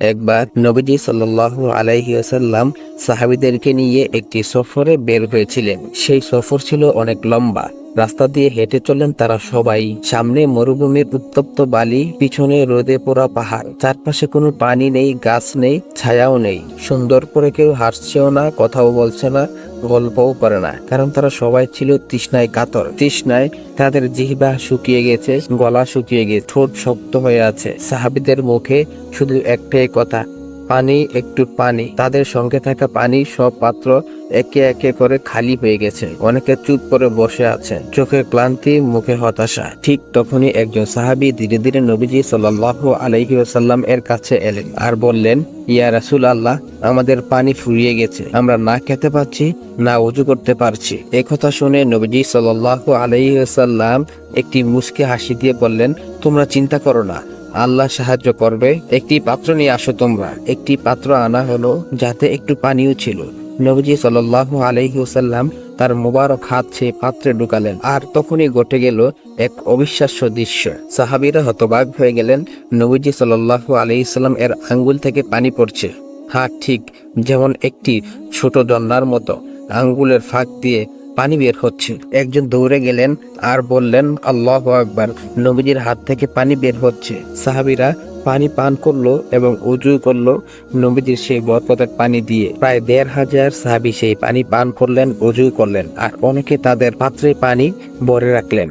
একবার নবীজি সাল্লাহ আলাইহি আসাল্লাম সাহাবিদেরকে নিয়ে একটি সফরে বের হয়েছিলেন। সেই সফর ছিল অনেক লম্বা। রাস্তা দিয়ে হেঁটে চলেন তারা সবাই। সামনে মরুভূমির উত্তপ্ত বালি, পিছনে রোদে পোড়া পাহাড়। চারপাশে কোনো পানি নেই, গাছ নেই, ছায়াও নেই। সুন্দর করে কেউ হাসছেও না, কথাও বলছে না। গল্পও করে না। কারণ তারা সবাই ছিল তৃষ্ণায় কাতর। তৃষ্ণায় তাদের জিহবা শুকিয়ে গেছে, গলা শুকিয়ে গেছে, ঠোঁট শক্ত হয়ে আছে। সাহাবিদের মুখে শুধু একটাই কথা পানি, একটু পানি। তাদের সঙ্গে থাকা পানি সব পাত্র একে একে করে খালি হয়ে গেছে। অনেকে চুপ করে বসে আছে চোখে ক্লান্তি, মুখে হতাশা। ঠিক তখনই একজন সাহাবী ধীরে ধীরে নবীজি আলাইহি ওয়াসাল্লাম এর কাছে এলেন আর বললেন, ইয়া রাসুল আল্লাহ আমাদের পানি ফুরিয়ে গেছে। আমরা না খেতে পাচ্ছি না উজু করতে পারছি। কথা শুনে নবীজি আলাইহি ওয়াসাল্লাম একটি মুচকে হাসি দিয়ে বললেন, তোমরা চিন্তা করো না। আল্লাহ সাহায্য করবে। একটি পাত্র নিয়ে আসো তোমরা। একটি পাত্র আনা হলো যাতে একটু পানিও ছিল। নবীজি সাল্লাল্লাহু আলাইহি ওয়াসাল্লাম তার মোবারক হাত সেই পাত্রে ঢুকালেন আর তখনই ঘটে গেল এক অবিশ্বাস্য দৃশ্য। সাহাবিরা হতবাক হয়ে গেলেন। নবীজি সাল্লাল্লাহু আলাইহি সাল্লাম এর আঙ্গুল থেকে পানি পড়ছে। হ্যাঁ ঠিক যেমন একটি ছোট জন্নার মতো। আঙ্গুলের ফাঁক দিয়ে পানি বের হচ্ছে। একজন দৌড়ে গেলেন আর বললেন, আল্লাহ আকবার। নবীজির হাত থেকে পানি বের হচ্ছে। সাহাবিরা পানি পান করল এবং উজু করল নবীজির সেই বরকতের পানি দিয়ে। প্রায় দেড় হাজার সাহাবি সেই পানি পান করলেন, উজু করলেন আর অনেকে তাদের পাত্রে পানি ভরে রাখলেন।